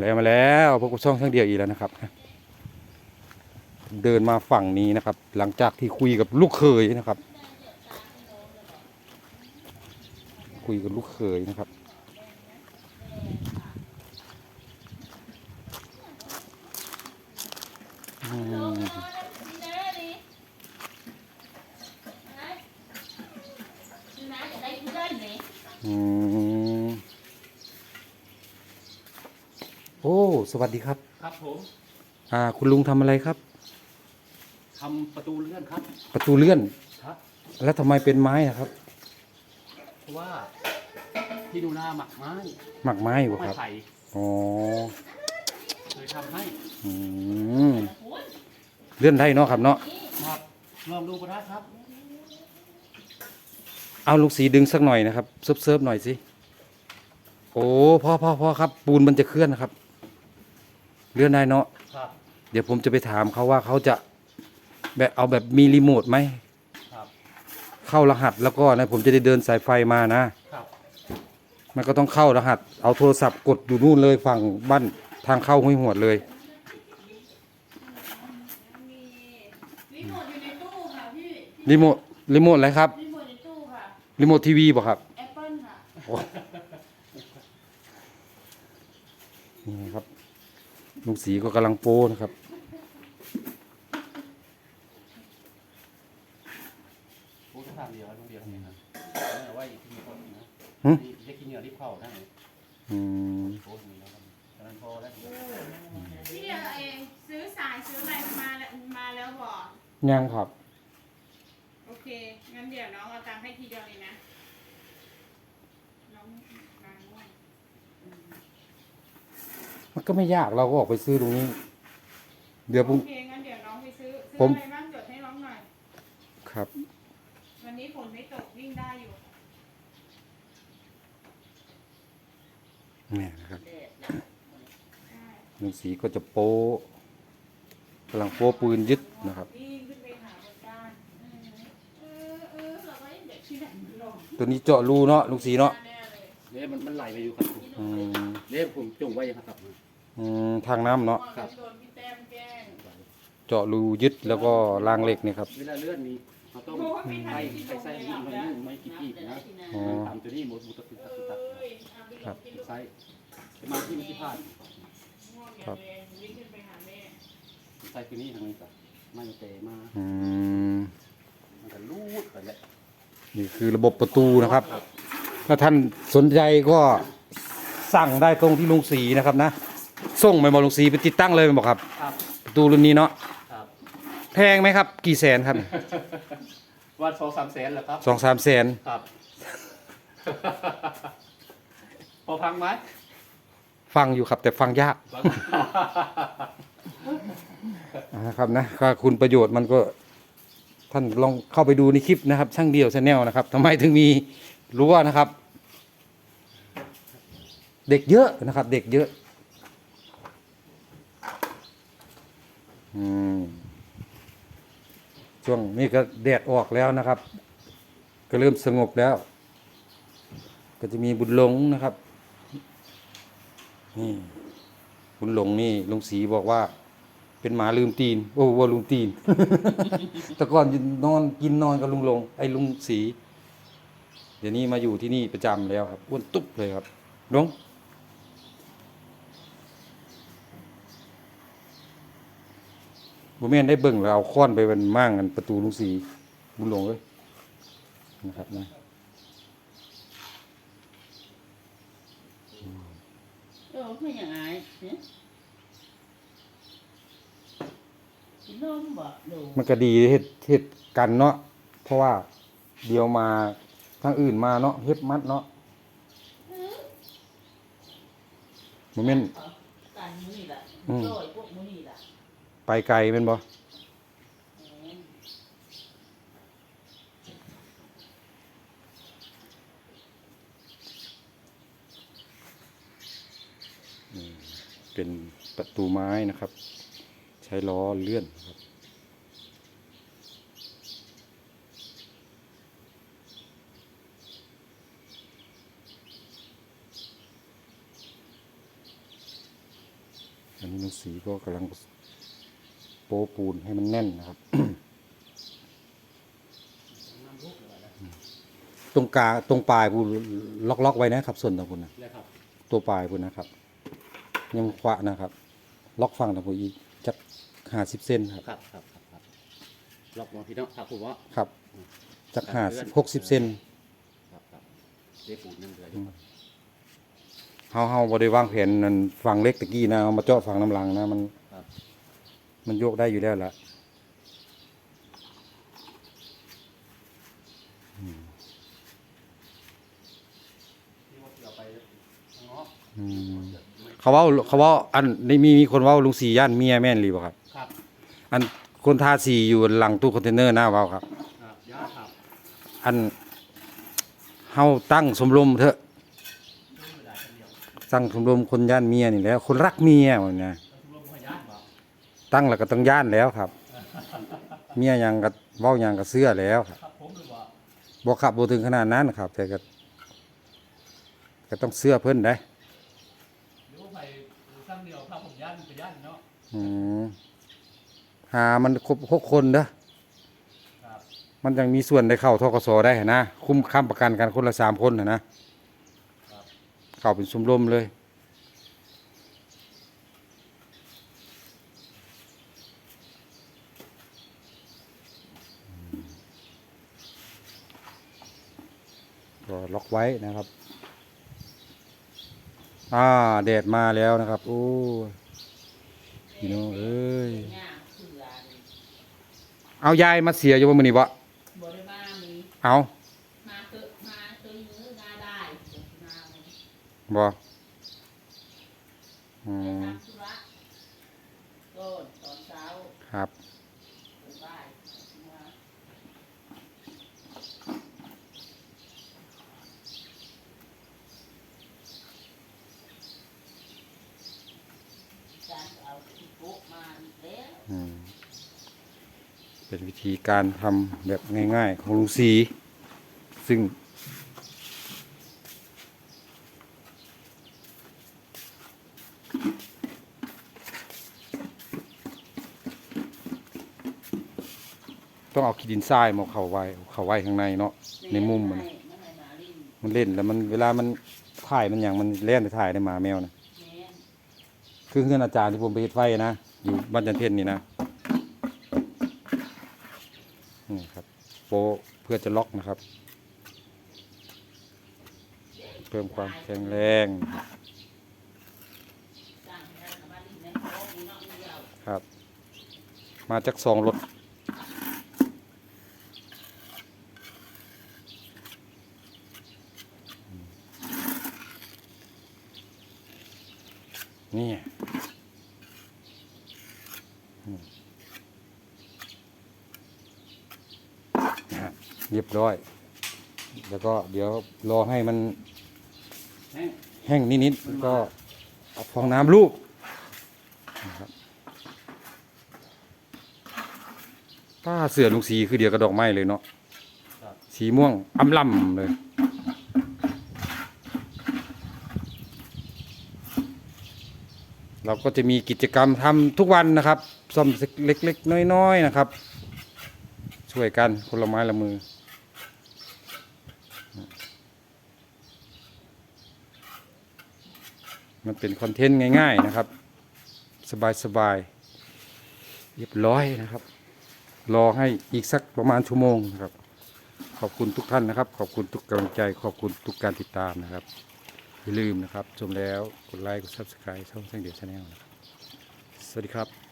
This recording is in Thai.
แล้วมาแล้วพวกกูช่องช่างเดียวอีกแล้วนะครับ เดินมาฝั่งนี้นะครับ หลังจากที่คุยกับลูกเขยนะครับ คุยกับลูกเขยนะครับอืม อ้ สวัสดีครับ ครับผมอ่า คุณลุงทำอะไรครับ ทำประตูเลื่อนครับ ประตูเลื่อน ครับ แล้วทำไมเป็นไม้อะครับ เพราะว่าที่ดูนาหมักไม้หมักไม้อยู่ไม้ครับ ไผ่อ๋อเคยทำให้ อืม เลื่อนได้เนาะครับเนาะ ครับ ลองดูก็ได้ครับ เอาลูกสีดึงสักหน่อยนะครับเซิร์ฟเซิร์ฟหน่อยสิ โอ้พ่อพ่อพ่อครับ ปูนมันจะเคลื่อนนะครับ เลื่อนได้เนาะครับเดี๋ยวผมจะไปถามเขาว่าเขาจะแบบเอาแบบมีรีโมทไหมครับเข้ารหัสแล้วก็นะผมจะได้เดินสายไฟมานะครับมันก็ต้องเข้ารหัส เอาโทรศัพท์กดอยู่นู่นเลยฝั่งบ้านทางเข้าห้วยหวดเลย รีโมทอยู่ในตู้ค่ะพี่รีโมทรีโมทอะไรครับ รีโมทในตู้ค่ะรีโมททีวีบอกครับ แอปเปิลค่ะนี่นะครับ ลุงสีก็กำลังโป้นะครับ พูดทางเดียวต้องเดียวนี่ครับเอาไว้ที่มีคนนะหึนี่เรียกกินเหนียวรีบเข้าได้ไหมอืมโอ้ยมีแล้วครับกำลังพอแล้วพี่เดียวเองซื้อสายซื้ออะไรมาแล้วมาแล้วบอก ยังครับ โอเค งั้นเดี๋ยวน้องเอาตังค์ให้ทีเดียวเลยนะ น้องนางว่า มัน ก็ไม่ยากเราก็ออกไปซื้อตรงนี้ เดี๋ยวผโอมเคงั้นเดี๋ยวน้องไปซื้อซื้อผม อะไรบ้างจดให้น้องหน่อย ครับ วันนี้ฝนไม่ตกวิ่งได้อยู่ เนี่ยนะครับได้ลุงสีก็จะโป้กำลังโป้ปืนยึดนะครับ วิ่งขึ้นไปหาบนบ้านเออเออเราก็ยังเด็กที่ไหนมันหลงตัวนี้เจาะรูเนาะลุงสีเนาะแน่เลยเดี๋ยวมันมันไหลไปอยู่ครับอืมเดี๋ยวผมจงไว้ครับ อืมทางน้ำเนาะครับ โดนพี่แต้มแกล้งเจาะรูยึดแล้วก็รางเหล็กเนี่ยครับ เวลาเลื่อนนี่เราต้องโอ้ไม่ทัใส่นที่ใส่ใส่ลงมันไปหรอกยุ่งไม่กี่ปีนะอ๋อ ตามตัวนี้หมดมุตะตุตะตุตะเอ้ยเอาไปลงกินลูกใส่มาที่มันที่พลาดง่วงอย่างแรงวิ่งขึ้นไปหาแม่ใส่ตัวนี้ทางนี้ก่อนไม่เตะมาอืมมันก็ลูดไปแหละนี่คือระบบประตูนะครับ ถ้าท่านสนใจก็สั่งได้ตรงที่ลุงสีนะครับนะ ส่งไปบอกลุงสีไปติดตั้งเลยบอกครับ ครับ ประตูรุ่นนี้เนาะครับ แพงไหมครับ กี่แสนครับวันสองสามแสนเหรอครับ สองสามแสนครับ พอพังไหมฟังอยู่ครับ แต่ฟังยากฟัง นะครับนะก็คุณประโยชน์มันก็ ท่านลองเข้าไปดูในคลิปนะครับ ช่างเดียวชาแนลนะครับทำไมถึงมีรั้วนะครับ เด็กเยอะนะครับ เด็กเยอะ อืม ช่วงนี้ก็แดดออกแล้วนะครับ ก็เริ่มสงบแล้ว ก็จะมีบุญหลงนะครับ นี่ บุญหลงนี่ลุงศรีบอกว่า เป็นหมาลืมตีน โอ้ว่าลุงตีนแต่ก่อนนอนกินนอนกับลุงหลง ไอ้ลุงศรีเดี๋ยวนี้มาอยู่ที่นี่ประจำแล้วครับอ้วนตุ๊บเลยครับลง บุแม่นได้เบิ่งแล้วเอาค้อนไปเป็นมั่างกันประตูลุงศรีบุญหลงเลยนะครับนะเออไม่อย่างไรเนี่ยกินนมบ่ดูมันก็ดีเฮ็ดเฮ็ดกันเนาะเพราะว่าเดียวมาทางอื่นมาเนาะเฮ็ดมัดเนาะบุแม่นกันมือนี่ล่ะอืม ไปไกลเป็นบ่เป็นประตูไม้นะครับ ใช้ล้อเลื่อนครับอันนี้ลุงสีก็กำลัง โปะปูนให้มันแน่นนะครับน้ำลุกเลยนะตรงกลางตรงปลายปูล็อกล็อกไว้นะครับ ส่วนตรงคุณนะเลยครับตัวปลายปูนะครับยังขวะนะครับ ล็อกฝั่งตรงปูอีกจักห้าสิบเซนครับครับครับครับครับล็อกมองพี่น้องครับผมว่าครับจักห้าหกสิบเซนครับครับเด็กปูนั่นเลยอยู่ครับเฮาเฮาบ่ได้วางแผนนั่นฝั่งเล็กตะกี้นะเอามาเจาะฝั่งน้ำหลังนะมันครับ มันโยกได้อยู่แล้วล่ะที่ว่าเกี่ยวไปข้างนอกอืมเขาเว่าเขาเว่าอันนี้มีมีคนเว่าลุงสีย่านเมียแม่นหรีบ่ครับ ครับ อันคนทาสีอยู่หลังตู้คอนเทนเนอร์หน้าเว้าครับครับยาครับ อันเฮาตั้งสมรมเถอะดูเวลาคนเดียวตั้งสมรมคนย่านเมียนี่แหล้วคนรักเมียว่านะแล้ว ตั้งแล้วก็ต้องย่านแล้วครับ เมียหยังก็เว้าหยังก็เสื้อแล้วครับครับผมหรือว่าบ่ขับบ่ถึงขนาดนั้นครับ แต่ก็ก็ต้องเสื้อเพิ่นได้หรือว่าไปครั้งเดียวครับผมย่านไปย่านเนาะอืมหามันครบหกคนเด้อครับมันยังมีส่วนได้เข้าทกสได้หั้นนะ คุ้มค้ำประกันกันคนละสามคนหั้นนะเข้าเป็นชุมรมเลย ก็ล็อก ไว้นะครับ อ่าแดดมาแล้วนะครับ โอ้ยพี่น้องเอ้ย เอายายมาเสียอยู่บ่มื้อนี้บ่บริมามีเอามาเตอะมาเตยมือนาได้มาบ่อืไปมทำธุระต้นตอนเช้า ครับายมาการเอาที่โป๊ะมาอีกแล้ว อืมเป็นวิ ธีการทำแบบง่าย ๆ ของลุงสีซึ่ง ต้องเอาขี้ดินทรายมาเข้าไว้เข้าไว้ข้างในเนาะในมุมมันไให้ไม่ให้หมาลิ้นมันเล่นแล้วมันเวลามันถ่ายมันอย่างมันเล่นไปถ่ายได้หมาแมวนะแม่นคือเพื่อนอาจารย์ที่ผมไปเฮ็ดไฟนะอยู่บ้านจันเทนนี่นะนี่ครับ โปะเพื่อจะล็อกนะครับ เพิ่มความแข็งแรงครับ มาจากสองรถนี่อืมนะฮะเรียบร้อย แล้วก็เดี๋ยวรอให้มันแห้งแห้งนิดๆแล้วก็เอาฟองน้ำลูกนะครับป้าเสือลุงสีคือเดียวกับดอกไม้เลยเนาะครับสีม่วงอำล่ำเลยเราก็จะมีกิจกรรมทำทุกวันนะครับซ่อมเล็กๆ น้อยๆ นะครับ ช่วยกันคนละไม้ละมือ มันเป็นคอนเทนต์ง่าย ๆนะครับ สบายๆเรียบร้อยนะครับ รอให้อีกสักประมาณชั่วโมงนะครับ ขอบคุณทุกท่านนะครับ ขอบคุณทุกกำลังใจ ขอบคุณทุกการติดตามนะครับอย่าลืมนะครับชมแล้วกดไลค์กดซับสไครต์ช่องแสงเดียวชาแนลนะครับ สวัสดีครับ